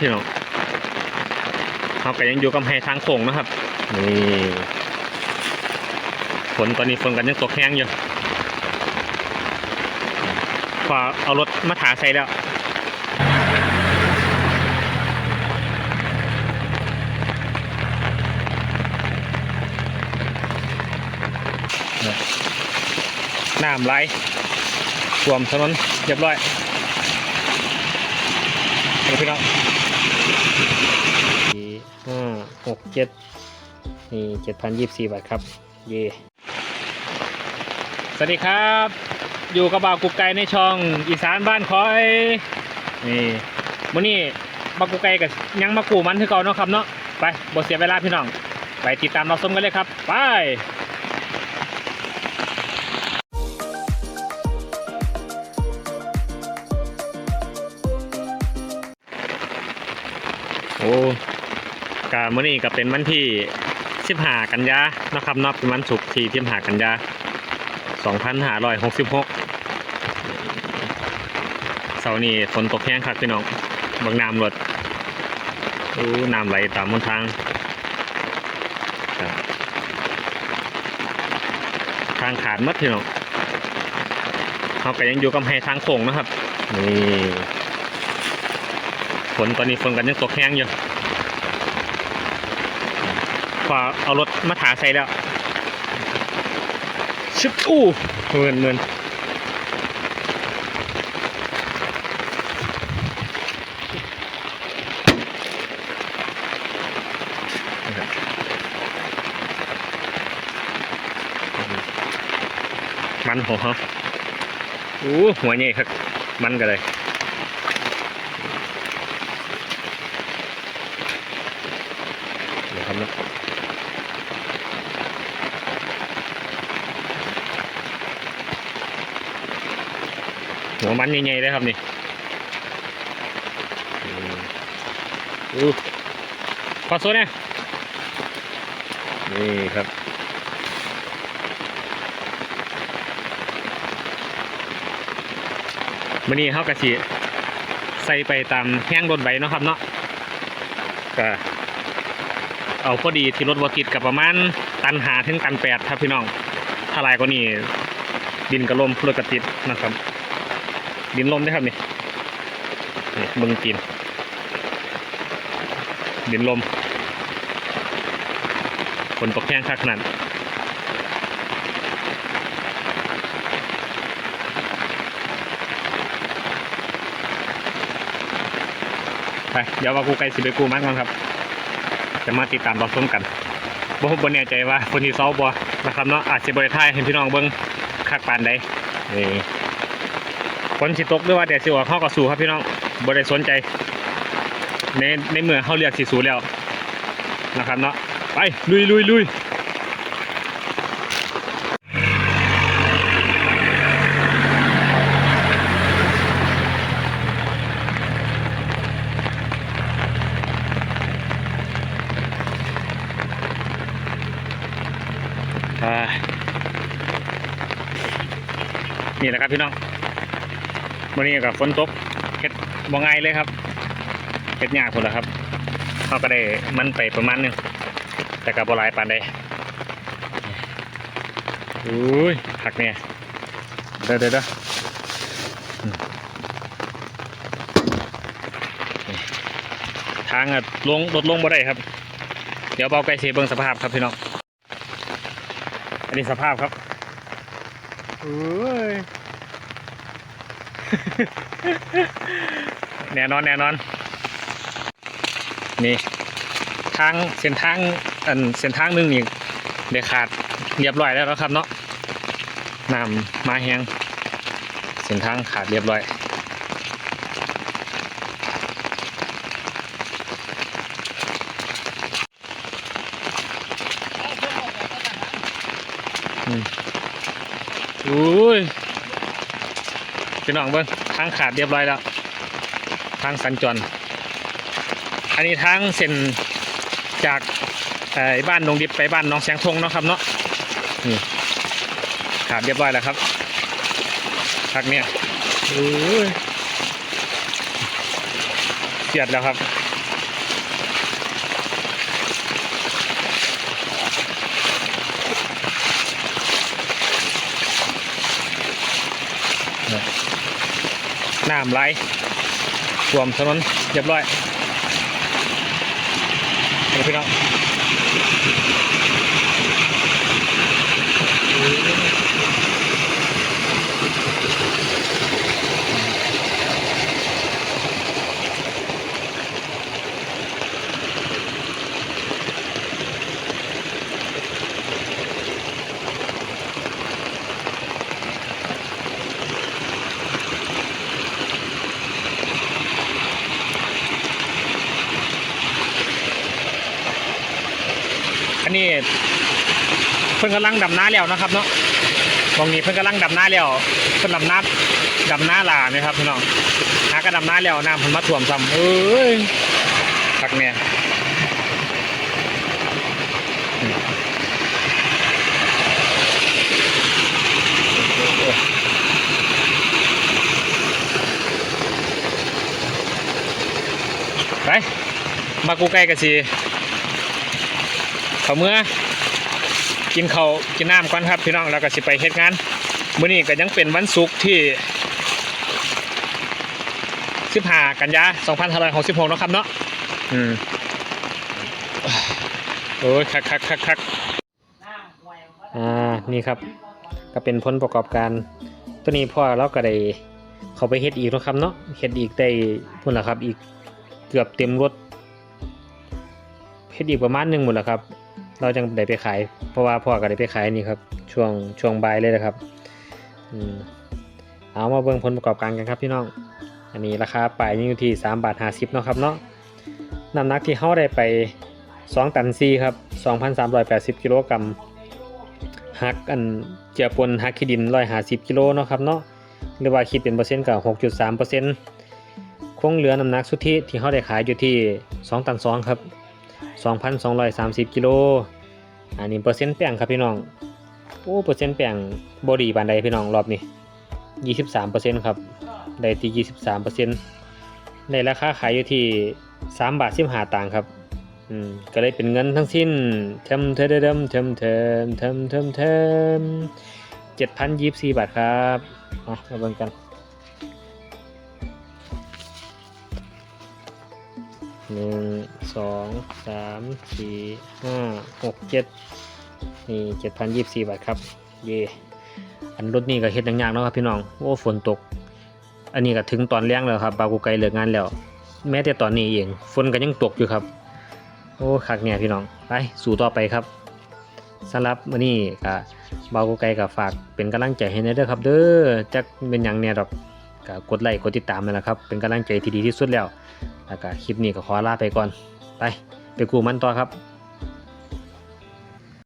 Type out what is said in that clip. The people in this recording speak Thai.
พี่น้องเขาก็ยังอยู่กับไฮทางโค้งนะครับ นี่ฝนตอนนี้ฝนกันยังตกแห้งอยู่พอเอารถมาถาใส่แล้วน้ำไหลท่วมถนนเรียบร้อยพี่น้อง สี่ห้าหกเจ็ดนี่เจ็ดพันยี่สิบสี่บาทครับ เย่สวัสดีครับ อยู่กับบ่าวกุ๊กไก่ในช่องอีสานบ้านคอย นี่มื้อนี้บ่าวกุ๊กไก่กับยังมากูมันคือเก่าเนาะครับเนาะ ไปบ่เสียเวลาพี่น้อง ไปติดตามเราชมกันเลยครับ ไป กามื้อนี้ก็เป็นวันที่15กันยานะครับนับเป็นวันศุกร์ที่15กันยา2566เสาร์นี้ฝนตกแห้งครับพี่น้องบางน้ำรถโอ้น้ำไหลตามบนทางทางขาดมัดพี่น้องเขาก็ยังอยู่กับไฮทางโค้งนะครับนี่ นตอนนี้ฝนกันยังตกแห้งอยู่พอเอารถมาถาใส่แล้วชึบอู้เงินเงินมันหัวเขาอู้หัวใหญ่ครับ มันกันเลย เดี๋ยวครับนะ หัวมันใหญ่ๆเลยครับนี่อืมอู้ขอโซนเนี่ยนี่ครับวันนี้เขากระสีใส่ไปตามแห้งรถใบเนาะครับเนาะก็เอาพอดีที่รถวติดกับประมาณตันหาถึงตันแปดครับพี่น้องถ้าหลายกว่านี้ดินกระลมรถกระติดนะครับ ดินลมได้ครับนี่นี่บึงกิน ดินลมฝนตกแห้งคักขนาดไปเดี๋ยวว่ากูไกลสิไปกูมันก่อนครับ จะมาติดตามรับชมกันบ่ผมบ่แน่ใจว่าคนที่เซาบ่นะครับเนาะอาจสิบ่ได้ถ่ายให้พี่น้องเบิ่งคักปานใดนี่ ฝนสิตกหรือว่าแดดสิออกเฮาก็สู้ครับพี่น้องบ่ได้สนใจ ในในเมื่อเฮาเลือกสิสู้แล้วนะครับเนาะไปลุยลุยลุยนี่แหละครับพี่น้อง วันนี้กับฝนตกเฮ็ดบ่ง่ายเลยครับเฮ็ดยากคนละครับเขาก็ได้มันไปประมาณนึงแต่กับบ่หลายปานใดอุ้ยหักเนี่ยเด้อเด้อเด้อทางอะลงลดลงบ่ได้ครับ เดี๋ยวเบาไกลเสียเบิ่งสภาพครับพี่น้องอันนี้สภาพครับโอ้ย แน่นอนแน่นอน นี่ทางเส้นทางอันเส้นทางหนึงนี่เด็ขาดเรียบร้อยแล้วนะครับเนาะน้ำมาแห้งเส้นทางขาดเรียบร้อย อุ้ย พี่น้องเบิ้งทางขาดเรียบร้อยแล้ว ทางสัญจร อันนี้ทางเส้นจากบ้านดงดิบไปบ้านน้องแสงทงเนาะครับเนาะนี่ขาดเรียบร้อยแล้วครับทักเนี้ยอุ้ยเสียดแล้วครับ น้ำไหลท่วมถนนเรียบร้อยเดี๋ยวพี่น้อง นนี้ เพิ่นกำลังดำน้าแล้วนะครับเนาะตรงนี้เพิ่นกำลังดำน้าแล้วเพิ่นดำน้าดำน้าลาไหมครับพี่น้องหากระดำน้าแล้วน้ำเพิ่นมาท่วมซ้ำเอ้ยพักเนี่ยไปมากูใกล้กันสิ เขาเมื่อกินเขากินน้ำก่อนครับพี่น้องแล้วก็สิไปเฮ็ดงานมื้อนี้ก็ยังเป็นวันศุกร์ที่15กันยา2566เนาะครับเนาะอืมโอ้ยคักคักคักคักอ่านี่ครับ ก็เป็นผลประกอบการ ตัวนี้พ่อเราก็ได้เขาไปเฮ็ดอีกนะครับเนาะเฮ็ดอีกได้พุ่นละครับ อีกเกือบเต็มรถเฮ็ดอีกประมาณหนึ่งหมดแล้วครับ เราจังได้ไปขาย เพราะว่าพ่อก็ได้ไปขายนี่ครับ ช่วงช่วงบ่ายเลยนะครับอืมเอามาเบิ่งผลประกอบการกันครับพี่น้อง อันนี้ราคาปลายอยู่ที่3บาท50เนาะครับเนาะน้ำหนักที่เฮาได้ไป 2 ตันซีครับ 2,380กิโลกรัมหักอันเจือปนหักขี้ดิน150กิโลเนาะครับเนาะหรือว่าคิดเป็นเปอร์เซ็นต์ก็6.3%คงเหลือน้ำหนักสุทธิที่เฮาได้ขายอยู่ที่ 2 ตัน2ครับ 2,230 กิโล อันนี้เปอร์เซ็นต์แป้งครับพี่น้อง โอ้เปอร์เซ็นต์แป้งบอดีบานใดพี่น้องรอบนี้ 23%ครับ ได้ที่23%ในราคาขายอยู่ที่ 3 บาท15ตังค์ครับ อืม ก็เลยเป็นเงินทั้งสิ้นเทมเทมเดมเทมเทมเทมเทมเทม7,024 บาทครับ มาเบิ่งกัน หนึ่งสองสามสี่ห้าหกเจ็ดนี่เจ็ดพันยี่สิบสี่บาทครับ เย่อันรถนี่ก็เฮ็ดยากๆเนาะครับพี่น้อง โอ้ฝนตก อันนี้ก็ถึงตอนแรงแล้วครับบากูไกลเลิกงานแล้ว แม้แต่ตอนนี้เองฝนก็ยังตกอยู่ครับ โอ้คักเนี่ยพี่น้อง ไปสู่ต่อไปครับสำหรับมื้อนี้ก็บากูไกลก็ฝากเป็นกำลังใจให้ในเด้อครับ เด้อจักเป็นหยังเนี่ยดอก ก็กดไลค์กดติดตามนั่นแหละครับ เป็นกำลังใจที่ดีที่สุดแล้วแล้วก็คลิปนี้ก็ขอลาไปก่อน ไป ไปกูมันต่อครับ